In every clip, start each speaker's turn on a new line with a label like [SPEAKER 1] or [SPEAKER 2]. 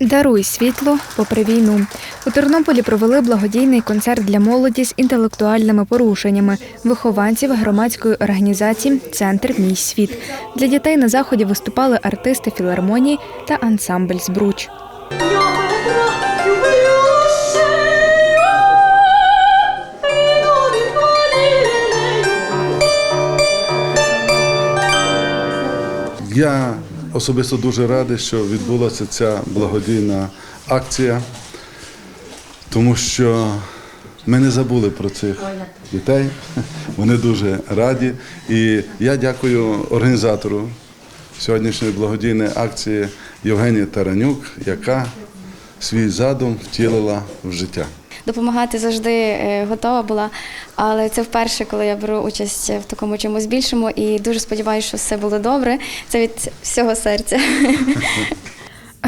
[SPEAKER 1] Даруй світло попри війну. У Тернополі провели благодійний концерт для молоді з інтелектуальними порушеннями, вихованців громадської організації Центр Мій світ. Для дітей на заході виступали артисти філармонії та ансамбль Збруч.
[SPEAKER 2] Я особисто дуже радий, що відбулася ця благодійна акція, тому що ми не забули про цих дітей. Вони дуже раді. І я дякую організатору сьогоднішньої благодійної акції Євгенії Таранюк, яка свій задум втілила в життя.
[SPEAKER 3] Допомагати завжди е, готова була, але це вперше, коли я беру участь в такому чомусь більшому і дуже сподіваюся, що все було добре. Це від всього серця.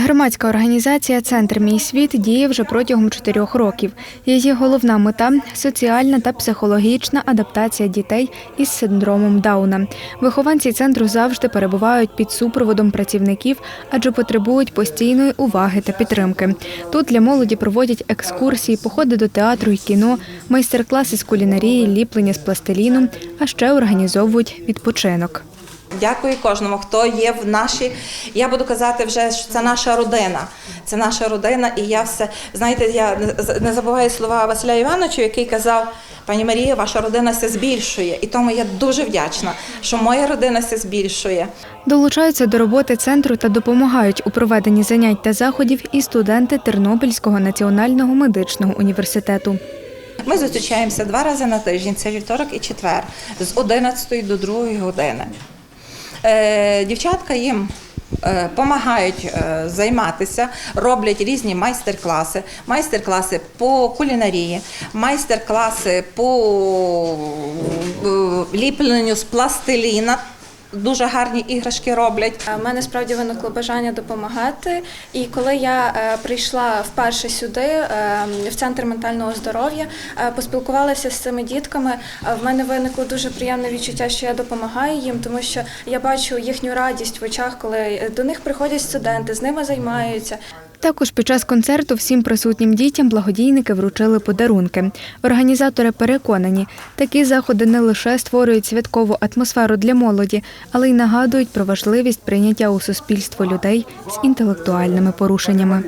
[SPEAKER 1] Громадська організація Центр Мій світ діє вже протягом чотирьох років. Її головна мета соціальна та психологічна адаптація дітей із синдромом Дауна. Вихованці центру завжди перебувають під супроводом працівників, адже потребують постійної уваги та підтримки. Тут для молоді проводять екскурсії, походи до театру і кіно, майстер-класи з кулінарії, ліплення з пластиліну, а ще організовують відпочинок.
[SPEAKER 4] Дякую кожному, хто є в нашій. Я буду казати вже, що це наша родина. Це наша родина, і я все знаєте, я не- забуваю слова Василя Івановича, який казав. Пані Марія, ваша родина се збільшує, і тому я дуже вдячна, що моя родина се збільшує.
[SPEAKER 1] Долучаються до роботи центру та допомагають у проведенні занять та заходів і студенти Тернопільського національного медичного університету.
[SPEAKER 4] Ми зустрічаємося два рази на тиждень, це вівторок і четвер, з 11 до 2 години. Е, дівчатка їм допомагають займатися, роблять різні майстер-класи, майстер-класи по кулінарії, майстер-класи по е, ліпленню з пластиліна. Дуже гарні іграшки роблять.
[SPEAKER 5] У мене справді виникло бажання допомагати. І коли я е, прийшла вперше сюди, е, в центр ментального здоров'я, е, поспілкувалася з цими дітками, в мене виникло дуже приємне відчуття, що я допомагаю їм, тому що я бачу їхню радість в очах, коли до них приходять студенти, з ними займаються.
[SPEAKER 1] Також під час концерту всім присутнім дітям благодійники вручили подарунки. Організатори переконані, такі заходи не лише створюють святкову атмосферу для молоді, але й нагадують про важливість прийняття у суспільство людей з інтелектуальними порушеннями.